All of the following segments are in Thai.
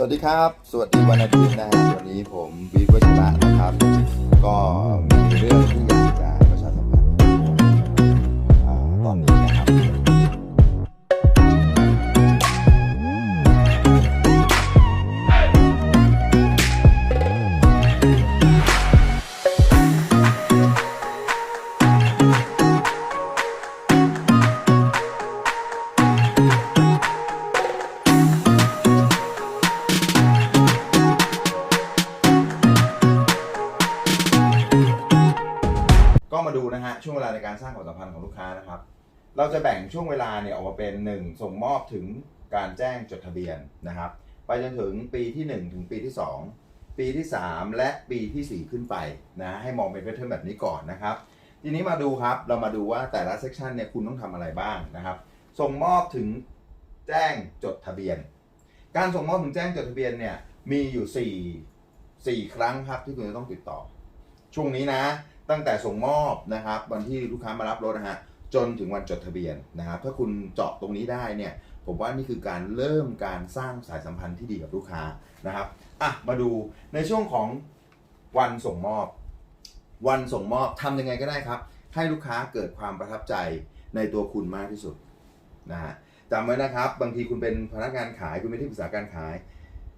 สวัสดีครับ สวัสดีวันอาทิตย์นะฮะวันนี้ผมวิทย์วัชระนะครับ ก็มีเรื่องที่อยาก ช่วงเวลาในการสร้างความสัมพันธ์ของลูกค้านะครับ เราจะแบ่งช่วงเวลาเนี่ยออกมาเป็น 1 ส่งมอบถึงการแจ้งจดทะเบียนนะครับ ไปจนถึงปีที่ 1 ถึงปีที่ 2 ปีที่ 3 และปีที่ 4 ขึ้นไปนะให้มองเป็นแพทเทิร์นแบบนี้ก่อนนะครับ ทีนี้มาดูครับเรามาดูว่าแต่ละเซกชันเนี่ยคุณต้องทำอะไรบ้างนะครับ ส่งมอบถึงแจ้งจดทะเบียน การส่งมอบถึงแจ้งจดทะเบียนเนี่ยมีอยู่ 4 4 ครั้งครับที่คุณจะต้องติดต่อ ช่วงนี้นะ ตั้งแต่ส่งมอบนะครับวันที่ลูกค้ามารับรถนะฮะจนถึงวันจดทะเบียนนะครับถ้าคุณเจาะตรงนี้ได้เนี่ยผมว่านี่คือการเริ่มการสร้างสายสัมพันธ์ที่ดีกับลูกค้านะครับอะมาดูในช่วงของวันส่งมอบ วันส่งมอบทำยังไงก็ได้ครับ ให้ลูกค้าเกิดความประทับใจในตัวคุณมากที่สุดนะฮะจำไว้นะครับ บางทีคุณเป็นพนักงานขายคุณเป็นที่ปรึกษาการขาย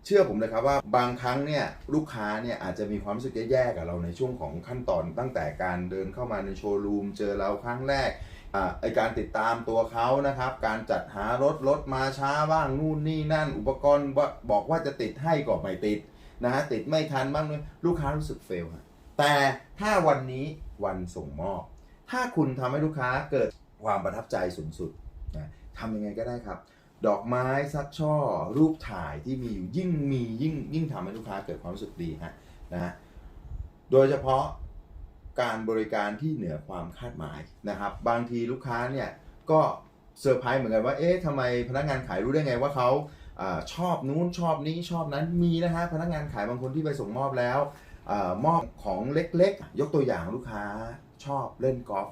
เชื่อผมเลยครับว่าบางครั้งเนี่ยลูกค้าเนี่ยอาจจะมีความรู้สึกแย่ๆกับเราในช่วงของขั้นตอนตั้งแต่การเดินเข้ามาในโชว์รูมเจอเราครั้งแรกอ่าไอการติดตามตัวเขานะครับ การจัดหารถรถมาช้าบ้างนู่นนี่นั่น อุปกรณ์ว่าบอกว่าจะติดให้ก็ไม่ติดนะฮะติดไม่ทันบ้างเลยลูกค้ารู้สึกเฟลฮะแต่ถ้าวันนี้วันส่งมอบ ถ้าคุณทำให้ลูกค้าเกิดความประทับใจสูงสุดนะทำยังไงก็ได้ครับ ดอกไม้ซักช่อ รูปถ่ายที่มีอยู่ยิ่งมียิ่งยิ่งทำให้ลูกค้าเกิดความรู้สึกดีฮะนะโดยเฉพาะการบริการที่เหนือความคาดหมายนะครับ บางทีลูกค้าเนี่ยก็เซอร์ไพรส์เหมือนกันว่าเอ๊ะทำไมพนักงานขายรู้ได้ไงว่าเขาอชอบนู้นชอบนี้ชอบนั้นมีนะฮะพนักงานขายบางคนที่ไปส่งมอบแล้วอมอบของเล็กๆ ยกตัวอย่างลูกค้าชอบเล่นกอล์ฟ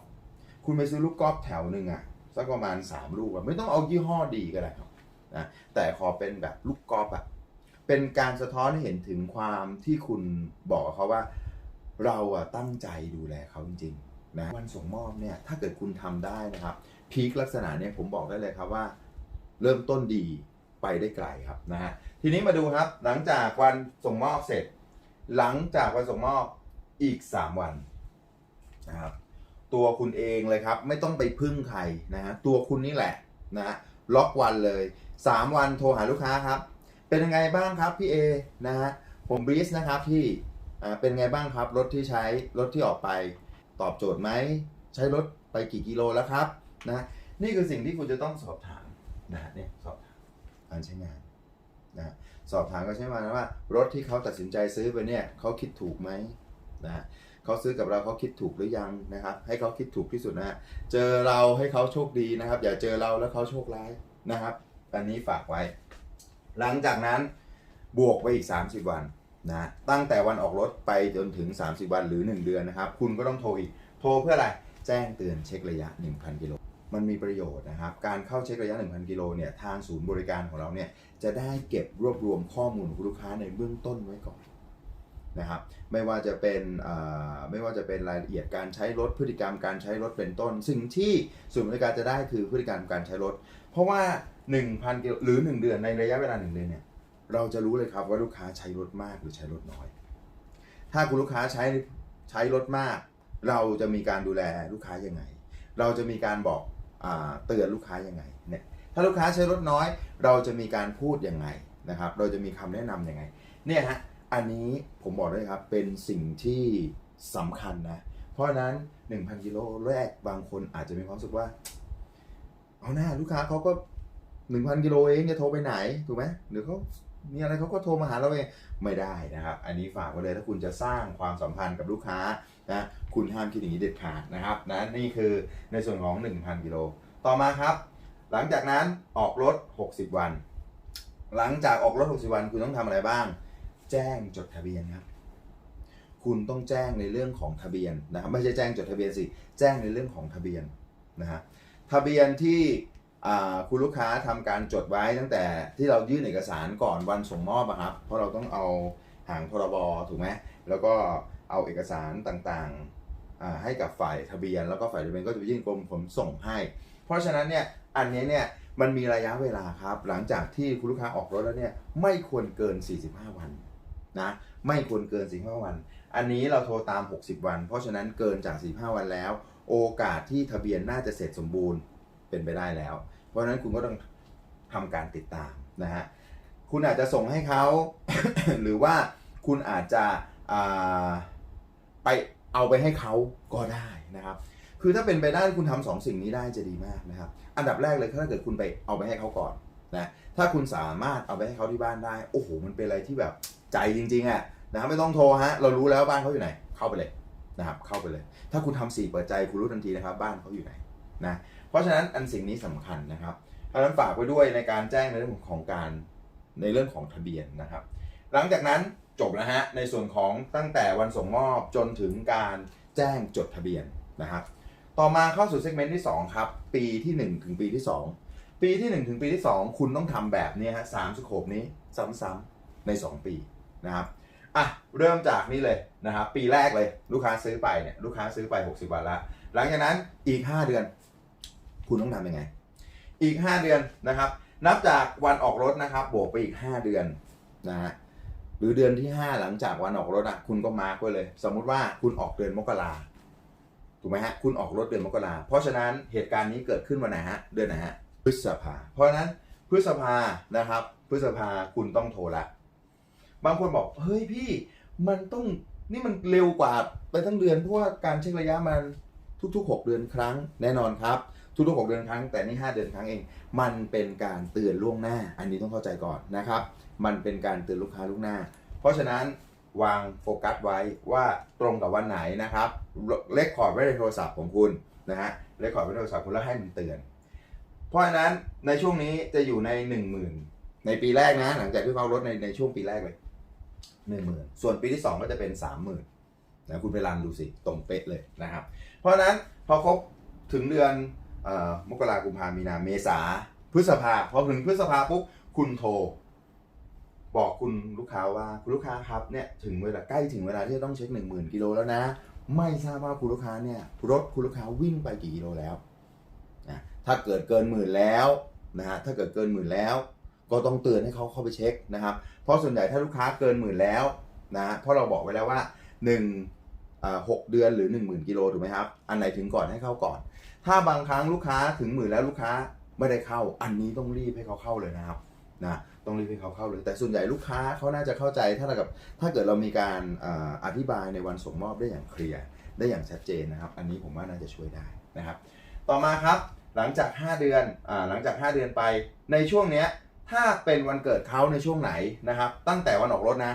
คุณไปซื้อลูกกอล์ฟแถวหนึ่งอะ สักประมาณ 3 ลูกไม่ต้องเอายี่ห้อดีก็ได้ครับนะแต่ขอเป็นแบบลูกกอล์ฟอะเป็นการสะท้อนให้เห็นถึงความที่คุณบอกเขาว่า เราอะตั้งใจดูแลเขาจริงๆนะวันส่งมอบเนี่ยถ้าเกิดคุณทำได้นะครับพีคลักษณะเนี่ยผมบอกได้เลยครับว่า เริ่มต้นดีไปได้ไกลครับนะฮะทีนี้มาดูครับ หลังจากวันส่งมอบเสร็จ หลังจากวันส่งมอบอีก 3 วันนะครับ ตัวคุณเองเลยครับ ไม่ต้องไปพึ่งใครนะฮะตัวคุณนี่แหละนะฮะล็อกวันเลย 3 วันโทรหาลูกค้าครับ เป็นยังไงบ้างครับพี่เอนะฮะผมบรีสนะครับพี่อ่าเป็นไงบ้างครับรถที่ใช้รถที่ออกไปตอบโจทย์ไหมใช้รถไปกี่กิโลแล้วครับนะนี่คือสิ่งที่คุณจะต้องสอบถามนะเนี่ยสอบถามการใช้งานนะฮะสอบถามก็ใช่ไหมนะว่า รถที่เขาตัดสินใจซื้อไปเนี่ยเขาคิดถูกไหมนะฮะ เขาซื้อกับเราเขาคิดถูกหรือยังนะครับ ให้เขาคิดถูกที่สุดนะฮะเจอเราให้เขาโชคดีนะครับ อย่าเจอเราแล้วเขาโชคร้ายนะครับ อันนี้ฝากไว้ หลังจากนั้นบวกไปอีก 30 วันนะตั้งแต่วันออกรถไปจนถึง 30 วันหรือ 1 เดือนนะครับ คุณก็ต้องโทรอีกโทรเพื่ออะไรแจ้งเตือนเช็คระยะ 1,000กิโลมันมีประโยชน์นะครับ การเข้าเช็คระยะ 1,000 กิโลเนี่ย ทางศูนย์บริการของเราเนี่ย จะได้เก็บรวบรวมข้อมูลของลูกค้าในเบื้องต้นไว้ก่อน นะครับไม่ว่าจะเป็นไม่ว่าจะเป็นรายละเอียดการใช้รถพฤติกรรมการใช้รถเป็นต้น สิ่งที่ศูนย์บริการจะได้คือพฤติกรรมการใช้รถ เพราะว่า 1,000กิโลหรือ 1 เดือนในระยะเวลา 1 เดือนเนี่ยเราจะรู้เลยครับว่าลูกค้าใช้รถมากหรือใช้รถน้อย ถ้าคุณลูกค้าใช้ใช้รถมาก เราจะมีการดูแลลูกค้ายังไง เราจะมีการบอกอเตือนลูกค้ายังไงเนี่ยถ้าลูกค้าใช้รถน้อย เราจะมีการพูดยังไงนะครับ เราจะมีคำแนะนำยังไง เนี่ยฮะ อันนี้ผมบอกเลยครับเป็นสิ่งที่สำคัญนะ เพราะฉะนั้น 1,000กิโลแรกบางคนอาจจะมีความรู้สึกว่า เอาหน้าลูกค้าเขาก็ 1,000กิโลเองจะโทรไปไหน ถูกไหมหรือเขามีอะไรเขาก็โทรมาหาเราเองไม่ได้นะครับ อันนี้ฝากไว้เลยถ้าคุณจะสร้างความสัมพันธ์กับลูกค้านะคุณห้ามคิดอย่างนี้เด็ดขาดนะครับนะนี่คือในส่วนของ 1,000กิโลต่อมาครับ หลังจากนั้นออกรถ 60 วัน หลังจากออกรถ 60 วันคุณต้องทำอะไรบ้าง แจ้งจดทะเบียนครับ คุณต้องแจ้งในเรื่องของทะเบียนนะครับไม่ใช่แจ้งจดทะเบียนสิ แจ้งในเรื่องของทะเบียนนะฮะทะเบียนที่คุณลูกค้าทำการจดไว้ตั้งแต่ที่เรายื่นเอกสารก่อนวันส่งมอบอะครับ เพราะเราต้องเอาหางพรบถูกไหมแล้วก็เอาเอกสารต่างๆให้กับฝ่ายทะเบียน แล้วก็ฝ่ายทะเบียนก็จะยื่นกรมขนส่งให้ เพราะฉะนั้นเนี่ยอันนี้เนี่ยมันมีระยะเวลาครับ หลังจากที่คุณลูกค้าออกรถแล้วเนี่ยไม่ควรเกิน 45 วัน นะไม่ควรเกิน 45 วัน อันนี้เราโทรตาม 60 วัน เพราะฉะนั้นเกินจาก 45 วันแล้ว โอกาสที่ทะเบียนน่าจะเสร็จสมบูรณ์เป็นไปได้แล้ว เพราะฉะนั้นคุณก็ต้องทำการติดตามนะฮะคุณอาจจะส่งให้เขา หรือว่าคุณอาจจะไปเอาไปให้เขาก็ได้นะครับ คือถ้าเป็นไปได้คุณทำสองสิ่งนี้ได้จะดีมากนะครับ อันดับแรกเลยถ้าเกิดคุณไปเอาไปให้เขาก่อนนะถ้าคุณสามารถเอาไปให้เขาที่บ้านได้ โอ้โหมันเป็นอะไรที่แบบ ใจจริงๆอะนะครับไม่ต้องโทรฮะเรารู้แล้วบ้านเขาอยู่ไหน เข้าไปเลยนะครับเข้าไปเลย ถ้าคุณทำสี่เปิดใจคุณรู้ทันทีนะครับ บ้านเขาอยู่ไหนนะเพราะฉะนั้นอันสิ่งนี้สำคัญนะครับเพราะนั้นฝากไว้ด้วยในการแจ้งในเรื่องของการในเรื่องของทะเบียนนะครับ หลังจากนั้นจบแล้วฮะในส่วนของตั้งแต่วันส่งมอบจนถึงการแจ้งจดทะเบียนนะครับ ต่อมาเข้าสู่เซกเมนต์ที่ 2 ครับ ปีที่ 1 ถึงปีที่ 2 ปีที่ 1 ถึงปีที่ 2 คุณต้องทำแบบนี้ฮะสามสโคปนี้ซ้ำๆใน 2 ปี นะครับอะเริ่มจากนี่เลยนะครับปีแรกเลยลูกค้าซื้อไปเนี่ยลูกค้าซื้อไป 60 วันละ หลังจากนั้นอีก 5 เดือน คุณต้องทำยังไง อีก 5 เดือนนะครับ นับจากวันออกรถนะครับบวกไปอีก 5 เดือนนะฮะหรือเดือนที่ 5 หลังจากวันออกรถอะคุณก็มาร์กไว้เลย สมมุติว่าคุณออกเดือนมกราถูกไหมฮะคุณออกรถเดือนมกราเพราะฉะนั้นเหตุการณ์นี้เกิดขึ้นวันไหนฮะเดือนไหนฮะพฤษภาเพราะฉะนั้นพฤษภานะครับพฤษภาคุณต้องโทรละ บางคนบอกเฮ้ยพี่มันต้องนี่มันเร็วกว่าไปทั้งเดือนเพราะว่าการเช็คระยะมันทุกๆ 6 เดือนครั้งแน่นอนครับ ทุกๆ 6 เดือนครั้ง แต่นี่ 5 เดือนครั้งเอง มันเป็นการเตือนล่วงหน้า อันนี้ต้องเข้าใจก่อนนะครับ มันเป็นการเตือนลูกค้าล่วงหน้า เพราะฉะนั้นวางโฟกัสไว้ว่าตรงกับวันไหนนะครับเลขคอร์ดไว้ในโทรศัพท์ของคุณนะฮะเลขคอร์ดไว้ในโทรศัพท์คุณแล้วให้มันเตือน เพราะฉะนั้นในช่วงนี้จะอยู่ใน 1 0,000 ในปีแรกนะ หลังจากที่เขาลดในในช่วงปีแรกเลย 1 0,000ส่วนปีที่ 2 ก็จะเป็น 30,000นะคุณไปรันดูสิตรงเป๊ะเลยนะครับ เพราะนั้นพอครบถึงเดือนอมกราคมกุมภามีนาเมษาพฤษภาพอถึงพฤษภาปุ๊บคุณโทร บอกคุณลูกค้าว่าคุณลูกค้าครับเนี่ยถึงเวลาใกล้ถึงเวลาที่จะต้องเช็ค 1 0,000กิโลแล้วนะ ไม่ทราบว่าคุณลูกค้าเนี่ยรถคุณลูกค้าวิ่งไปกี่กิโลแล้วนะถ้าเกิดเกินหมื่นแล้วนะฮะถ้าเกิดเกินหมื่นแล้ว ก็ต้องเตือนให้เขาเข้าไปเช็คนะครับ เพราะส่วนใหญ่ถ้าลูกค้าเกินหมื่นแล้วนะเพราะเราบอกไว้แล้วว่า1อ่าหกเดือนหรือ 1 0,000กิโลถูกไหมครับ อันไหนถึงก่อนให้เข้าก่อน ถ้าบางครั้งลูกค้าถึงหมื่นแล้วลูกค้าไม่ได้เข้า อันนี้ต้องรีบให้เขาเข้าเลยนะครับนะต้องรีบให้เขาเข้าเลยแต่ส่วนใหญ่ลูกค้าเขาน่าจะเข้าใจถ้าเรากับถ้าเกิดเรามีการอาอธิบายในวันส่งมอบได้อย่างเคลียร์ได้อย่างชัดเจนนะครับ อันนี้ผมว่าน่าจะช่วยได้นะครับ ต่อมาครับหลังจาก 5 เดือนอหลังจาก 5 เดือนไปในช่วงเนี้ย ถ้าเป็นวันเกิดเขาในช่วงไหนนะครับ ตั้งแต่วันออกรถนะ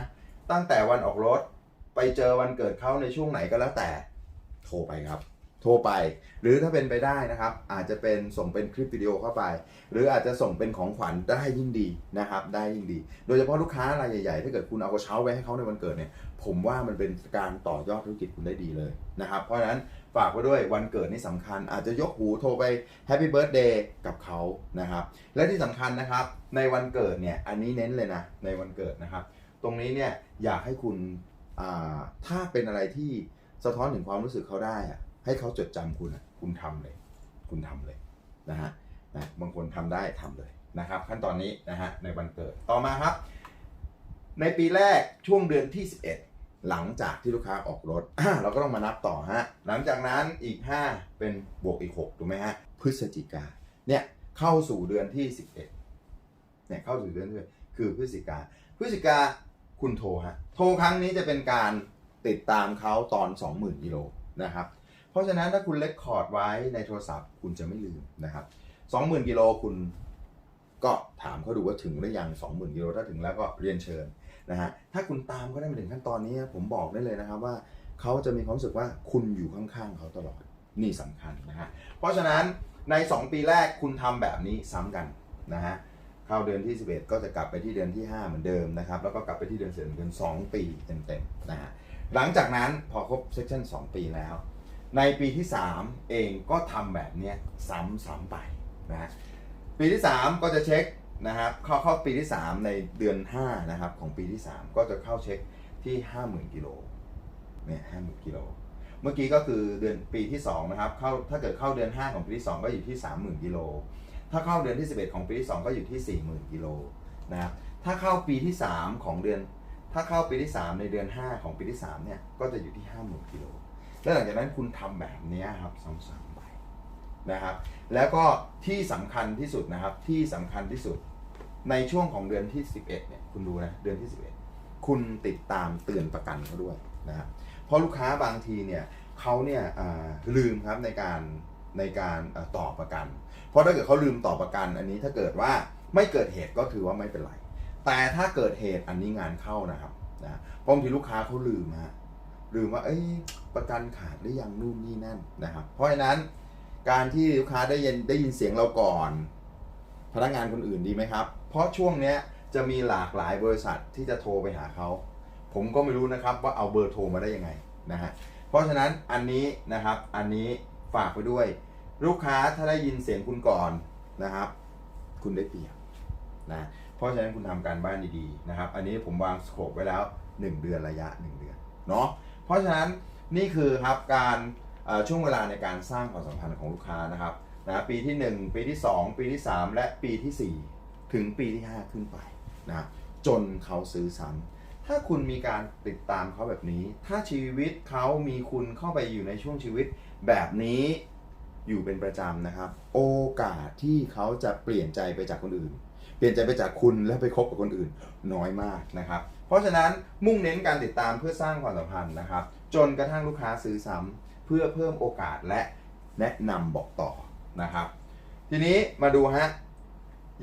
ตั้งแต่วันออกรถ ไปเจอวันเกิดเขาในช่วงไหนก็แล้วแต่ โทรไปครับ โทรไป หรือถ้าเป็นไปได้นะครับ อาจจะเป็นส่งเป็นคลิปวิดีโอเข้าไป หรืออาจจะส่งเป็นของขวัญได้ยิ่งดีนะครับ ได้ยิ่งดี โดยเฉพาะลูกค้ารายใหญ่ๆ ถ้าเกิดคุณเอากระเช้าไว้ให้เขาในวันเกิดเนี่ย ผมว่ามันเป็นการต่อยอดธุรกิจคุณได้ดีเลยนะครับ เพราะฉะนั้นฝากไว้ด้วยวันเกิดนี่สำคัญ อาจจะยกหูโทรไปแฮปปี้เบิร์ a เดย์กับเขานะครับ และที่สำคัญนะครับ ในวันเกิดเนี่ย อันนี้เน้นเลยนะ ในวันเกิดนะครับ ตรงนี้เนี่ยอยากให้คุณถ้าเป็นอะไรที่สะท้อนถึงความรู้สึกเขาได้อะ ให้เขาจดจำคุณอะคุณทำเลย คุณทำเลยนะฮะนะบางคนทำได้ทำเลยนะครับ ขั้นตอนนี้นะฮะในวันเกิดต่อมาครับ ในปีแรกช่วงเดือนที่ 11 หลังจากที่ลูกค้าออกรถ เราก็ต้องมานับต่อฮะหลังจากนั้นอีก 5 เป็นบวกอีก6ถูกไหมฮะพฤศจิกาเนี่ยเข้าสู่เดือนที่ 11เนี่ยเข้าสู่เดือนที่คือพฤศจิกาพฤศจิกาคุณโทรฮะโทรครั้งนี้จะเป็นการติดตามเขาตอน 20,000กิโลนะครับ เพราะฉะนั้นถ้าคุณเลคคอร์ดไว้ในโทรศัพท์ คุณจะไม่ลืมนะครับ20,000กิโลคุณก็ถามเขาดูว่าถึงหรือยัง20,000กิโลถ้าถึงแล้วก็เรียนเชิญนะฮะถ้าคุณตามเขาได้มาถึงขั้นตอนนี้ผมบอกได้เลยนะครับว่าเขาจะมีความรู้สึกว่าคุณอยู่ข้างๆเขาตลอดนี่สำคัญนะฮะเพราะฉะนั้นใน 2 ปีแรกคุณทำแบบนี้ซ้ำกันนะฮะเข้าเดือนที่ 11 ก็จะกลับไปที่เดือนที่ 5 เหมือนเดิมนะครับแล้วก็กลับไปที่เดือนเสร็จเดือน2 ปีเต็มๆนะฮะหลังจากนั้นพอครบเซสชั่น2 ปีแล้ว ในปีที่ 3 เองก็ทำแบบนี้ซ้ำๆไปนะฮะปีที่ 3 ก็จะเช็คนะครับเข้าเข้าปีที่ 3 ในเดือน5นะครับของปีที่ 3 ก็จะเข้าเช็คที่ 50,000กิโลเนี่ย50,000กิโลเมื่อกี้ก็คือเดือนปีที่2นะครับเข้าถ้าเกิดเข้าเดือน 5 ของปีที่ 2 ก็อยู่ที่ 30,000กิโลถ้าเข้าเดือนที่ 11 ของปีที่ 2 ก็อยู่ที่ 40,000กิโลนะครับถ้าเข้าปีที่ 3 ของเดือน ถ้าเข้าปีที่ 3 ในเดือน 5 ของปีที่3เนี่ยก็จะอยู่ที่ 50,000กิโล แล้วหลังจากนั้นคุณทำแบบนี้ครับซ้ำๆไปนะครับ แล้วก็ที่สำคัญที่สุดนะครับที่สำคัญที่สุดในช่วงของเดือนที่ 11เนี่ยคุณดูนะเดือนที่ 11 คุณติดตามเตือนประกันเขาด้วยนะครับเพราะลูกค้าบางทีเนี่ยเขาเนี่ยลืมครับในการในการเอ่อต่อประกัน เพราะถ้าเกิดเขาลืมต่อประกัน อันนี้ถ้าเกิดว่าไม่เกิดเหตุก็คือว่าไม่เป็นไร แต่ถ้าเกิดเหตุอันนี้งานเข้านะครับนะเพราะบางทีลูกค้าเขาลืมฮะ ลืมว่าเอ้ยประกันขาดหรือยังนู่นนี่นั่นนะครับ เพราะฉะนั้นการที่ลูกค้าได้ยินได้ยินเสียงเราก่อน พนักงานคนอื่นดีไหมครับ เพราะช่วงเนี้ยจะมีหลากหลายบริษัทที่จะโทรไปหาเขา ผมก็ไม่รู้นะครับว่าเอาเบอร์โทรมาได้ยังไงนะฮะเพราะฉะนั้นอันนี้นะครับอันนี้ฝากไปด้วย ลูกค้าถ้าได้ยินเสียงคุณก่อนนะครับ คุณได้เปรียบนะเพราะฉะนั้นคุณทำการบ้านดีๆนะครับ อันนี้ผมวางสโคปไว้แล้ว 1 เดือนระยะ 1 เดือนเนาะ เพราะฉะนั้นนี่คือครับการช่วงเวลาในการสร้างความสัมพันธ์ของลูกค้านะครับนะปีที่ 1 ปีที่ 2 ปีที่ 3 และปีทีสี่ 4 ถึงปีที่ 5 ขึ้นไปนะจนเขาซื้อซ้ำถ้าคุณมีการติดตามเขาแบบนี้ ถ้าชีวิตเขามีคุณเข้าไปอยู่ในช่วงชีวิตแบบนี้อยู่เป็นประจำนะครับ โอกาสที่เขาจะเปลี่ยนใจไปจากคนอื่น เปลี่ยนใจไปจากคุณและไปคบกับคนอื่น น้อยมากนะครับ ราะฉะนั้นมุ่งเน้นการติดตามเพื่อสร้างความสัมพันธ์นะครับ จนกระทั่งลูกค้าซื้อซ้ำเพื่อเพิ่มโอกาสและแนะนำบอกต่อนะครับ ทีนี้มาดูฮะ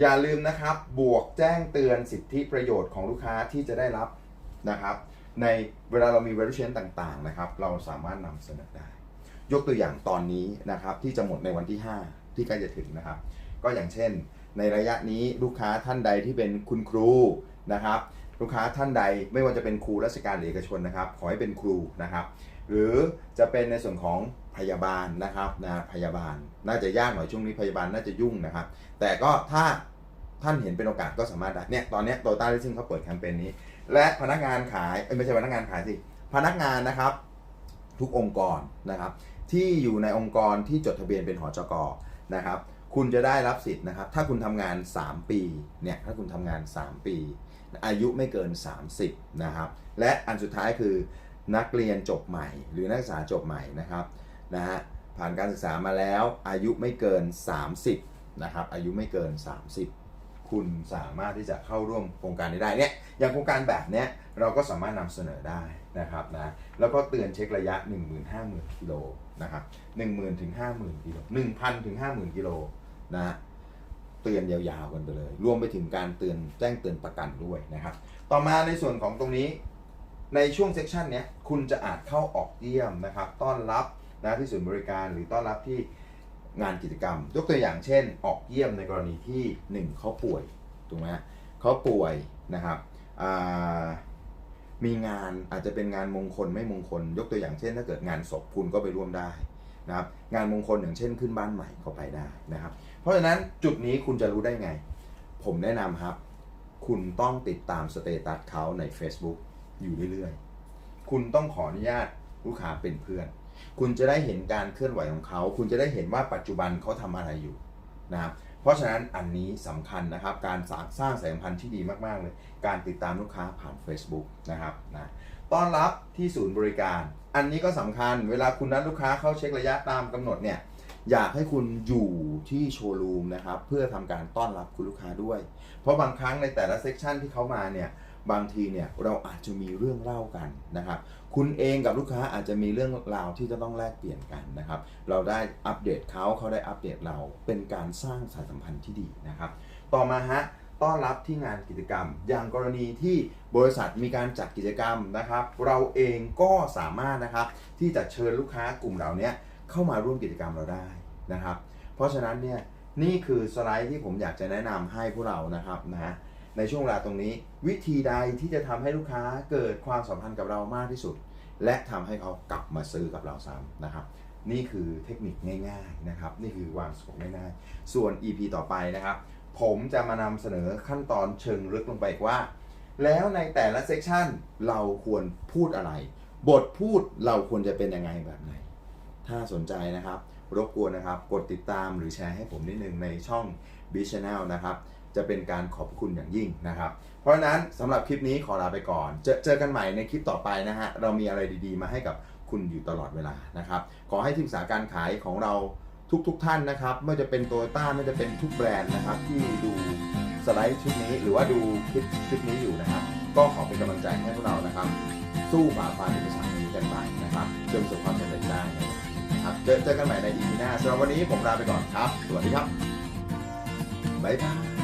อย่าลืมนะครับ บวกแจ้งเตือนสิทธิประโยชน์ของลูกค้าที่จะได้รับนะครับ ในเวลาเรามี valuation ต่างๆนะครับ เราสามารถนำเสนอได้ ยกตัวอย่างตอนนี้นะครับ ที่จะหมดในวันที่ 5 ที่ใกล้จะถึงนะครับ ก็อย่างเช่น ในระยะนี้ลูกค้าท่านใดที่เป็นคุณครูนะครับ ลูกค้าท่านใดไม่ว่าจะเป็นครูราชการหรือเอกชนนะครับ ขอให้เป็นครูนะครับ หรือจะเป็นในส่วนของพยาบาลนะครับนะพยาบาลน่าจะยากหน่อยช่วงนี้พยาบาลน่าจะยุ่งนะครับ แต่ก็ถ้าท่านเห็นเป็นโอกาสก็สามารถได้เนี่ยตอนนี้โตต้าลิซิ่งเขาเปิดแคมเปญนี้ และพนักงานขายไม่ใช่พนักงานขายสิพนักงานนะครับ ทุกองค์กรนะครับ ที่อยู่ในองค์กรที่จดทะเบียนเป็นหอจกนะครับ คุณจะได้รับสิทธิ์นะครับ ถ้าคุณทำงาน 3 ปีเนี่ยถ้าคุณทำงาน 3 ปี อายุไม่เกิน 30 นะครับ และอันสุดท้ายคือนักเรียนจบใหม่ หรือนักศึกษาจบใหม่นะครับนะฮะผ่านการศึกษามาแล้วอายุไม่เกิน 30 นะครับ อายุไม่เกิน 30 คุณสามารถที่จะเข้าร่วมโครงการนี้ได้เนี่ยอย่างโครงการแบบเนี้ยเราก็สามารถนำเสนอได้นะครับนะแล้วก็เตือนเช็คระยะ1 0 0 0 0 50,000กิโลนะครับ10,000 ถึง 50,000กิโล1,000 ถึง 50,000กิโลนะ เตือนยาวๆกันไปเลย รวมไปถึงการเตือนแจ้งเตือนประกันด้วยนะครับ ต่อมาในส่วนของตรงนี้ ในช่วงเซสชันเนี้ยคุณจะอาจเข้าออกเยี่ยมนะครับ ต้อนรับนะที่ศูนย์บริการหรือต้อนรับที่งานกิจกรรม ยกตัวอย่างเช่น ออกเยี่ยมในกรณีที่หนึ่งเขาป่วยถูกไหมฮะเขาป่วยนะครับมีงานอาจจะเป็นงานมงคลไม่มงคล ยกตัวอย่างเช่น ถ้าเกิดงานศพคุณก็ไปร่วมได้นะครับ งานมงคลอย่างเช่นขึ้นบ้านใหม่ก็ไปได้นะครับ เพราะฉะนั้นจุดนี้คุณจะรู้ได้ไง ผมแนะนำครับ คุณต้องติดตามสเตตัสเขาใน Facebook อยู่เรื่อยๆ คุณต้องขออนุญาตลูกค้าเป็นเพื่อน คุณจะได้เห็นการเคลื่อนไหวของเขา คุณจะได้เห็นว่าปัจจุบันเขาทำอะไรอยู่นะครับเพราะฉะนั้นอันนี้สำคัญนะครับ การสร้างสร้างสายสัมพันธ์ที่ดีมาก ๆ เลย การติดตามลูกค้าผ่าน Facebook นะครับนะต้อนรับที่ศูนย์บริการ อันนี้ก็สำคัญเวลาคุณนัดลูกค้าเข้าเช็คระยะตามกำหนดเนี่ย อยากให้คุณอยู่ที่โชว์รูมนะครับ เพื่อทำการต้อนรับคุณลูกค้าด้วย เพราะบางครั้งในแต่ละเซกชันที่เขามาเนี่ยบางทีเนี่ยเราอาจจะมีเรื่องเล่ากันนะครับ คุณเองกับลูกค้าอาจจะมีเรื่องราวที่จะต้องแลกเปลี่ยนกันนะครับ เราได้อัปเดตเขาเขาได้อัปเดตเราเป็นการสร้างสายสัมพันธ์ที่ดีนะครับ ต่อมาฮะต้อนรับที่งานกิจกรรม อย่างกรณีที่บริษัทมีการจัดกิจกรรมนะครับ เราเองก็สามารถนะครับที่จะเชิญลูกค้ากลุ่มเหล่านี้ เข้ามาร่วมกิจกรรมเราได้นะครับ เพราะฉะนั้นเนี่ยนี่คือสไลด์ที่ผมอยากจะแนะนำให้พวกเรานะครับนะในช่วงเวลาตรงนี้ วิธีใดที่จะทำให้ลูกค้าเกิดความสัมพันธ์กับเรามากที่สุด และทำให้เขากลับมาซื้อกับเราซ้ำนะครับ นี่คือเทคนิคง่ายๆนะครับ นี่คือวางสโคปง่ายๆส่วน EP ต่อไปนะครับ ผมจะมานำเสนอขั้นตอนเชิงลึกลงไปอีกว่า แล้วในแต่ละเซกชันเราควรพูดอะไร บทพูดเราควรจะเป็นยังไงแบบไหน ถ้าสนใจนะครับ รบกวนนะครับ กดติดตามหรือแชร์ให้ผมนิดนึงในช่อง b i Channel นะครับ จะเป็นการขอบคุณอย่างยิ่งนะครับ เพราะฉะนั้นสำหรับคลิปนี้ขอลาไปก่อน เจอเจอกันใหม่ในคลิปต่อไปนะฮะ เรามีอะไรดีๆ มาให้กับคุณอยู่ตลอดเวลานะครับ ขอให้ทีมสาการขายของเราทุกๆทท่านนะครับ ไม่ว่าจะเป็นโตโยต้าไม่ว่าจะเป็นทุกแบรนด์นะครับ ที่ดูสไลด์ชุดนี้หรือว่าดูคลิปคลิปนี้อยู่นะครับ ก็ขอเป็นกำลังใจให้พวกเรานะครับ สู้ฝ่าฟันอุปสรรคนี้กันไปนะครับจนประสบความสำเร็จได้ นะครับ เจอเจอกันใหม่ใน EP หน้าสำหรับวันนี้ผมลาไปก่อนครับ สวัสดีครับ บ๊ายบาย